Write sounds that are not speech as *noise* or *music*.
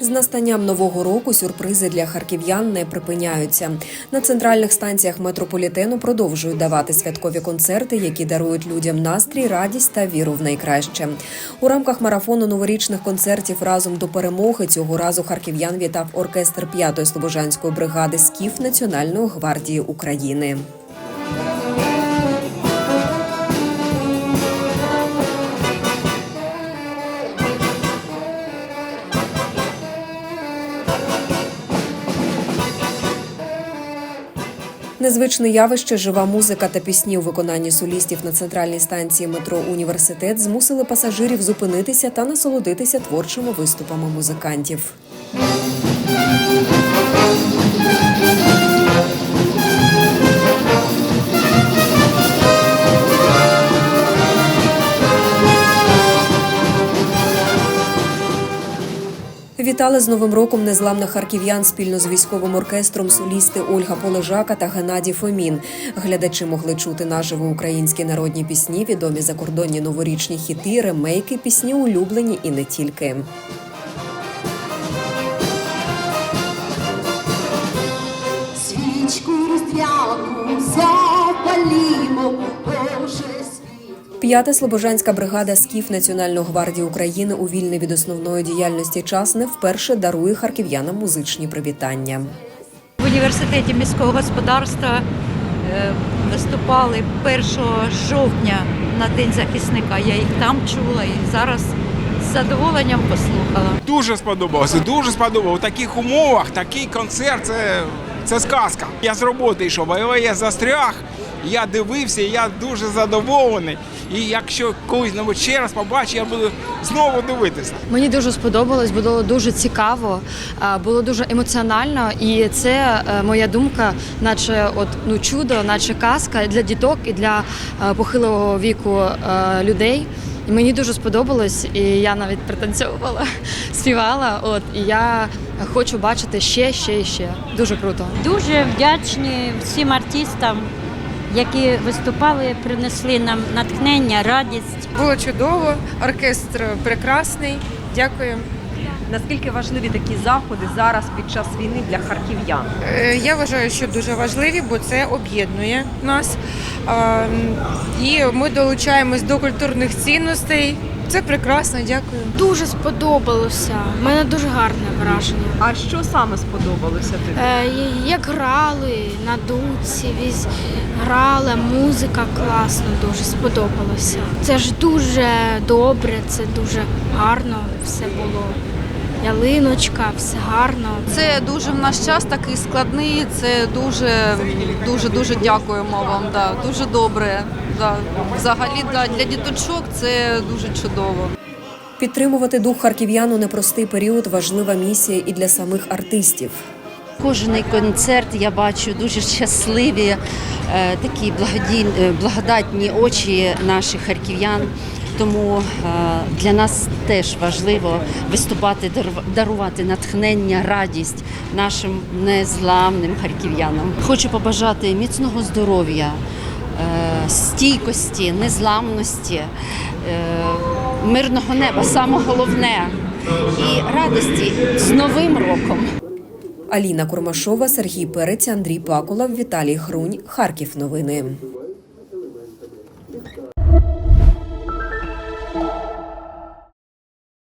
З настанням нового року сюрпризи для харків'ян не припиняються. На центральних станціях метрополітену продовжують давати святкові концерти, які дарують людям настрій, радість та віру в найкраще. У рамках марафону новорічних концертів разом до перемоги цього разу харків'ян вітав оркестр 5-ї слобожанської бригади СКІФ Національної гвардії України. Незвичне явище, жива музика та пісні у виконанні солістів на центральній станції метро Університет змусили пасажирів зупинитися та насолодитися творчими виступами музикантів. Вітали з Новим роком незламних харків'ян спільно з військовим оркестром солісти Ольга Полежака та Геннадій Фомін. Глядачі могли чути наживо українські народні пісні, відомі закордонні новорічні хіти, ремейки, пісні улюблені і не тільки. П'ята слобожанська бригада СКІФ Національної гвардії України у вільний від основної діяльності час не вперше дарує харків'янам музичні привітання. В університеті міського господарства е, виступали 1 жовтня на День захисника. Я їх там чула і зараз з задоволенням послухала. Дуже сподобалося, дуже сподобалося. У таких умовах такий концерт це, це сказка. Я з роботи йшов, але я застряг, я дивився, і я дуже задоволений. І якщо колись ну, ще раз побачу, я буду знову дивитися. Мені дуже сподобалось, було дуже цікаво, було дуже емоціонально, і це е, моя думка, наче от ну чудо, наче казка для діток і для е, похилого віку е, людей. І мені дуже сподобалось, і я навіть пританцьовувала, *laughs* співала. От і я хочу бачити ще, ще і ще. Дуже круто. Дуже вдячні всім артистам, які виступали, принесли нам натхнення, радість. Було чудово, оркестр прекрасний. Дякую. Наскільки важливі такі заходи зараз під час війни для харків'ян? Е, Я вважаю, що дуже важливі, бо це об'єднує нас. І ми долучаємось до культурних цінностей. Це прекрасно, дякую. Дуже сподобалося. У мене дуже гарне враження. А що саме сподобалося тобі? Е, як грали на дудці, віз грала, музика класно, дуже сподобалося. Це ж дуже добре, це дуже гарно все було. Ялиночка, все гарно. Це дуже в наш час такий складний. Це дуже дуже дуже дякуємо вам. Да, дуже добре. Да. Взагалі да, для діточок це дуже чудово. Підтримувати дух харків'ян у непростий період важлива місія і для самих артистів. Кожний концерт я бачу дуже щасливі, е, такі благодійні, е, благодатні очі наших харків'ян. Тому е, для нас теж важливо виступати, дару- дарувати натхнення, радість нашим незламним харків'янам. Хочу побажати міцного здоров'я, стійкості, незламності, е, мирного неба, саме головне, і радості з Новим роком. Аліна Курмашова, Сергій Перець, Андрій Пакулов, Віталій Хрунь. Харків. Новини.